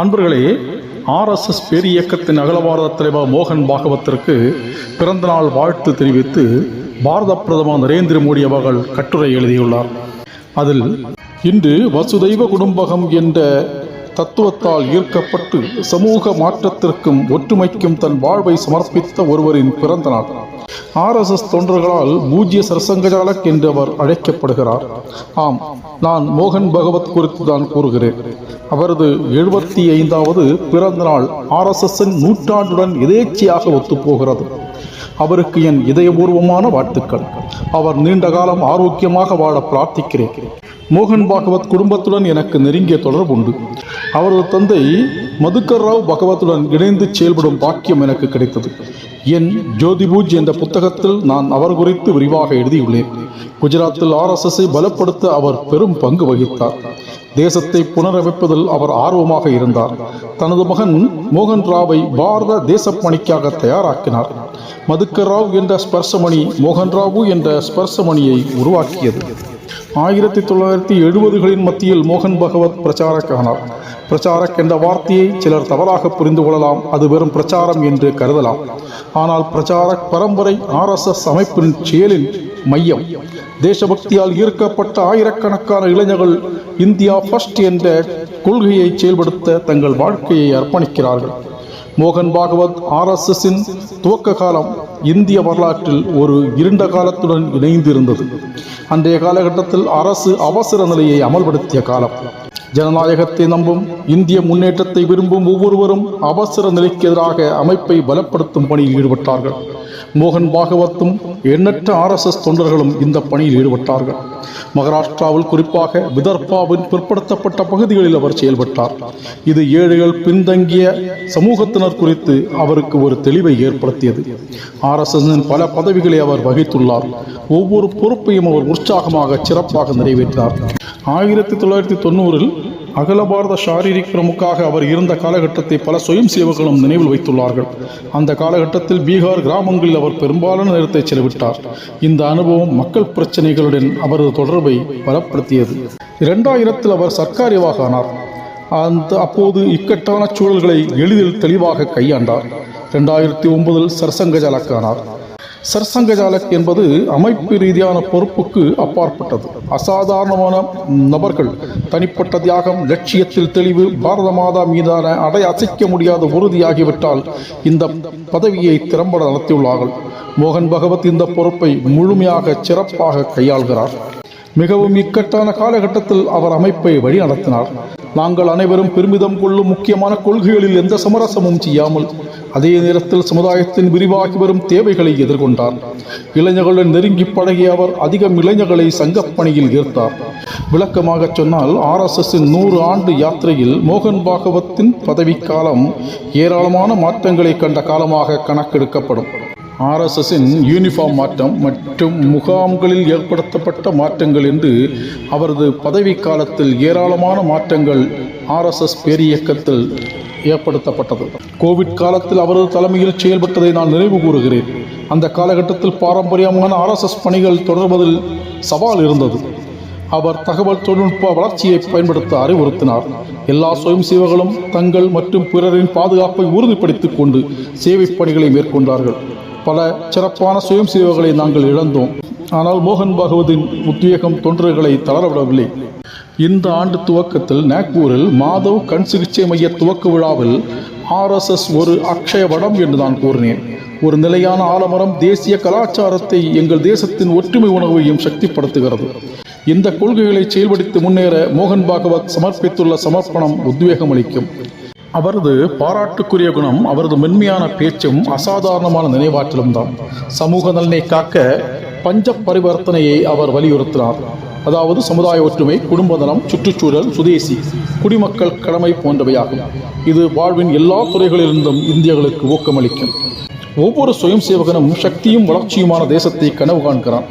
அன்பர்களே ஆர்எஸ்எஸ் பேரியக்கத்தின் அகில பாரத தலைவர் மோகன் பாகவத்திற்கு பிறந்தநாள் வாழ்த்து தெரிவித்து பாரத பிரதமர் நரேந்திர மோடி அவர்கள் கட்டுரை எழுதியுள்ளார். அதில் இன்று வசுதெய்வ குடும்பகம் என்ற தத்துவத்தால் ஈர்க்கப்பட்டு சமூக மாற்றத்திற்கும் ஒற்றுமைக்கும் தன் வாழ்வை சமர்ப்பித்த ஒருவரின் பிறந்த நாள் ஆர்எஸ்எஸ் தொண்டர்களால் பூஜ்ய சரசங்கஜாலக் என்று அவர் அழைக்கப்படுகிறார். ஆம் நான் மோகன் பகவத் குறித்து தான் கூறுகிறேன். அவரது எழுபத்தி ஐந்தாவது பிறந்த நாள் ஆர்எஸ்எஸ்ஸின் நூற்றாண்டுடன் எதேச்சையாக ஒத்துப்போகிறது. அவருக்கு என் இதயபூர்வமான வாழ்த்துக்கள். அவர் நீண்ட காலம் ஆரோக்கியமாக வாழ பிரார்த்திக்கிறேன். மோகன் பாகவத் குடும்பத்துடன் எனக்கு நெருங்கிய தொடர்பு உண்டு. அவரது தந்தை மதுக்கர் ராவ் பகவத்துடன் இணைந்து செயல்படும் பாக்கியம் எனக்கு கிடைத்தது. என் ஜோதிபூஜ் என்ற புத்தகத்தில் நான் அவர் குறித்து விரிவாக எழுதியுள்ளேன். குஜராத்தில் ஆர்எஸ்எஸ்ஸை பலப்படுத்த அவர் பெரும் பங்கு வகித்தார். தேசத்தை புனரமைப்பதில் அவர் ஆர்வமாக இருந்தார். தனது மகன் மோகன் ராவை பாரத தேசப்பணிக்காக தயாராக்கினார். மதுக்கர் ராவ் என்ற ஸ்பர்சமணி மோகன் ராவு என்ற ஸ்பர்சமணியை உருவாக்கியது. ஆயிரத்தி தொள்ளாயிரத்தி எழுபதுகளின் மத்தியில் மோகன் பகவத் பிரச்சாரக்கானார். பிரச்சாரக் என்ற வார்த்தையை சிலர் தவறாக புரிந்து கொள்ளலாம். அது வெறும் பிரச்சாரம் என்று கருதலாம். ஆனால் பிரச்சாரக் பரம்பரை ஆர்எஸ்எஸ் அமைப்பின் செயலில் மையம். தேசபக்தியால் ஈர்க்கப்பட்ட ஆயிரக்கணக்கான இளைஞர்கள் இந்தியா ஃபர்ஸ்ட் என்ற கொள்கையை செயல்படுத்த தங்கள் வாழ்க்கையை அர்ப்பணிக்கிறார்கள். மோகன் பாகவத் ஆர்எஸ்எஸின் துவக்க காலம் இந்திய வரலாற்றில் ஒரு இருண்ட காலத்துடன் இணைந்திருந்தது. அன்றைய காலகட்டத்தில் அரசு அவசர நிலையை அமல்படுத்திய காலம். ஜனநாயகத்தை நம்பும் இந்திய முன்னேற்றத்தை விரும்பும் ஒவ்வொருவரும் அவசர நிலைக்கு எதிராக அமைப்பை பலப்படுத்தும் பணியில் ஈடுபட்டார்கள். மோகன் பாகவத்தும் எண்ணற்ற ஆர்எஸ்எஸ் தொண்டர்களும் இந்த பணியில் ஈடுபட்டார்கள். மகாராஷ்டிராவில் குறிப்பாக விதர்பாவின் பிற்படுத்தப்பட்ட பகுதிகளில் அவர் செயல்பட்டார். இது ஏழைகள் பின்தங்கிய சமூகத்தினர் குறித்து அவருக்கு ஒரு தெளிவை ஏற்படுத்தியது. ஆர்எஸ்எஸின் பல பதவிகளை அவர் வகித்துள்ளார். ஒவ்வொரு பொறுப்பையும் அவர் உற்சாகமாக சிறப்பாக நிறைவேற்றினார். ஆயிரத்தி தொள்ளாயிரத்தி தொண்ணூறில் அகல பாரத ஷாரீரிக் பிரமுக்காக அவர் இருந்த காலகட்டத்தை பல சுயம் சேவகர்களும் நினைவில் வைத்துள்ளார்கள். அந்த காலகட்டத்தில் பீகார் கிராமங்களில் அவர் பெரும்பாலான நேரத்தை செலவிட்டார். இந்த அனுபவம் மக்கள் பிரச்சனைகளுடன் அவரது தொடர்பை பலப்படுத்தியது. இரண்டாயிரத்தில் அவர் சர்க்காரியவாக ஆனார். அந்த அப்போது இக்கட்டான சூழல்களை எளிதில் தெளிவாக கையாண்டார். இரண்டாயிரத்தி ஒன்பதில் சர்சங்க ஜாலக் என்பது அமைப்பு ரீதியான பொறுப்புக்கு அப்பாற்பட்டது. அசாதாரணமான நபர்கள் தனிப்பட்ட தியாகம் லட்சியத்தில் தெளிவு பாரத மாதா மீதான அடை அசைக்க முடியாத உறுதியாகிவிட்டால் இந்த பதவியை திறம்பட நடத்தியுள்ளார்கள். மோகன் பகவத் இந்த பொறுப்பை முழுமையாக சிறப்பாக கையாள்கிறார். மிகவும் இக்கட்டான காலகட்டத்தில் அவர் அமைப்பை வழிநடத்தினார். நாங்கள் அனைவரும் பெருமிதம் கொள்ளும் முக்கியமான கொள்கைகளில் எந்த சமரசமும் செய்யாமல் அதே நேரத்தில் சமுதாயத்தின் விரிவாகி வரும் தேவைகளை எதிர்கொண்டார். இளைஞர்களுடன் நெருங்கி பழகிய அவர் அதிகம் இளைஞர்களை சங்கப்பணியில் ஈர்த்தார். விளக்கமாக சொன்னால் ஆர்எஸ்எஸ்ஸின் நூறு ஆண்டு யாத்திரையில் மோகன் பாகவத்தின் பதவிக்காலம் ஏராளமான மாற்றங்களை கண்ட காலமாக கணக்கெடுக்கப்படும். ஆர்எஸ்எஸின் யூனிஃபார்ம் மாற்றம் மற்றும் முகாம்களில் ஏற்படுத்தப்பட்ட மாற்றங்கள் என்று அவரது பதவி காலத்தில் ஏராளமான மாற்றங்கள் ஆர்எஸ்எஸ் பேரியக்கத்தில் ஏற்படுத்தப்பட்டது. கோவிட் காலத்தில் அவரது தலைமையில் செயல்பட்டதை நான் நினைவு கூறுகிறேன். அந்த காலகட்டத்தில் பாரம்பரியமான ஆர்எஸ்எஸ் பணிகள் தொடர்வதில் சவால் இருந்தது. அவர் தகவல் தொழில்நுட்ப வளர்ச்சியை பயன்படுத்த அறிவுறுத்தினார். எல்லா சுயம் சேவகளும் தங்கள் மற்றும் பிறரின் பாதுகாப்பை உறுதிப்படுத்திக் கொண்டு சேவை பணிகளை மேற்கொண்டார்கள். பல சிறப்பான சுயம் சேவைகளை நாங்கள் இழந்தோம். ஆனால் மோகன் பகவதின் உத்வேகம் தொண்டர்களை தளரவிடவில்லை. இந்த ஆண்டு துவக்கத்தில் நாக்பூரில் மாதவ் கண் சிகிச்சை மைய துவக்க விழாவில் ஆர்எஸ்எஸ் ஒரு அக்ஷய வடம் என்று நான் கூறினேன். ஒரு நிலையான ஆலமரம் தேசிய கலாச்சாரத்தை எங்கள் தேசத்தின் ஒற்றுமை உணர்வையும் சக்திப்படுத்துகிறது. இந்த கொள்கைகளை செயல்படுத்தி முன்னேற மோகன் பாகவத் சமர்ப்பித்துள்ள சமர்ப்பணம் உத்வேகம் அளிக்கும் அவரது பாராட்டுக்குரிய குணம் அவரது மென்மையான பேச்சும் அசாதாரணமான நினைவாற்றலும் தான். சமூக நலனை காக்க பஞ்ச பரிவர்த்தனையை அவர் வலியுறுத்தினார். அதாவது சமுதாய ஒற்றுமை குடும்ப நலம் சுற்றுச்சூழல் சுதேசி குடிமக்கள் கடமை போன்றவையாகும். இது வாழ்வின் எல்லா துறைகளிலிருந்தும் இந்தியர்களுக்கு ஊக்கமளிக்கும். ஒவ்வொரு சுயம் சேவகனும் சக்தியும் வளர்ச்சியுமான தேசத்தை கனவு காண்கிறான்.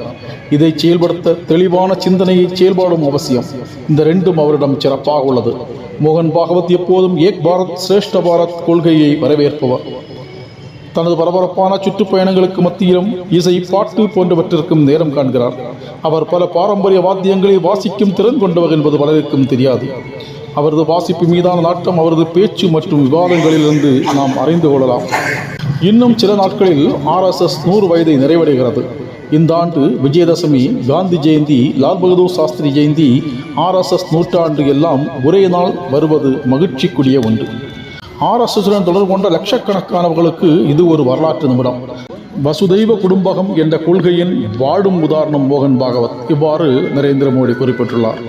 இதை செயல்படுத்த தெளிவான சிந்தனையை செயல்பாடும் அவசியம். இந்த ரெண்டும் அவரிடம் சிறப்பாக உள்ளது. மோகன் பாகவத் எப்போதும் ஏக் பாரத் சிரேஷ்ட பாரத் கொள்கையை வரவேற்பவர். தனது பரபரப்பான சுற்றுப்பயணங்களுக்கு மத்தியிலும் இசை பாட்டு போன்றவற்றிற்கும் நேரம் காண்கிறார். அவர் பல பாரம்பரிய வாத்தியங்களை வாசிக்கும் திறன் கொண்டவர் என்பது பலருக்கும் தெரியாது. அவரது வாசிப்பு மீதான நாட்டம் அவரது பேச்சு மற்றும் விவாதங்களிலிருந்து நாம் அறிந்து கொள்ளலாம். இன்னும் சில நாட்களில் ஆர்எஸ்எஸ் நூறு வயதை நிறைவடைகிறது. இந்த ஆண்டு விஜயதசமி காந்தி ஜெயந்தி லால் பகதூர் சாஸ்திரி ஜெயந்தி ஆர்எஸ்எஸ் நூற்றாண்டு எல்லாம் ஒரே நாள் வருவது மகிழ்ச்சிக்குரிய ஒன்று. ஆர்எஸ்எஸுடன் தொடர்பு கொண்ட லட்சக்கணக்கானவர்களுக்கு இது ஒரு வரலாற்று நிமிடம். வசுதெய்வ குடும்பகம் என்ற கொள்கையின் வாடும் உதாரணம் மோகன் பாகவத் இவ்வாறு நரேந்திர மோடி குறிப்பிட்டுள்ளார்.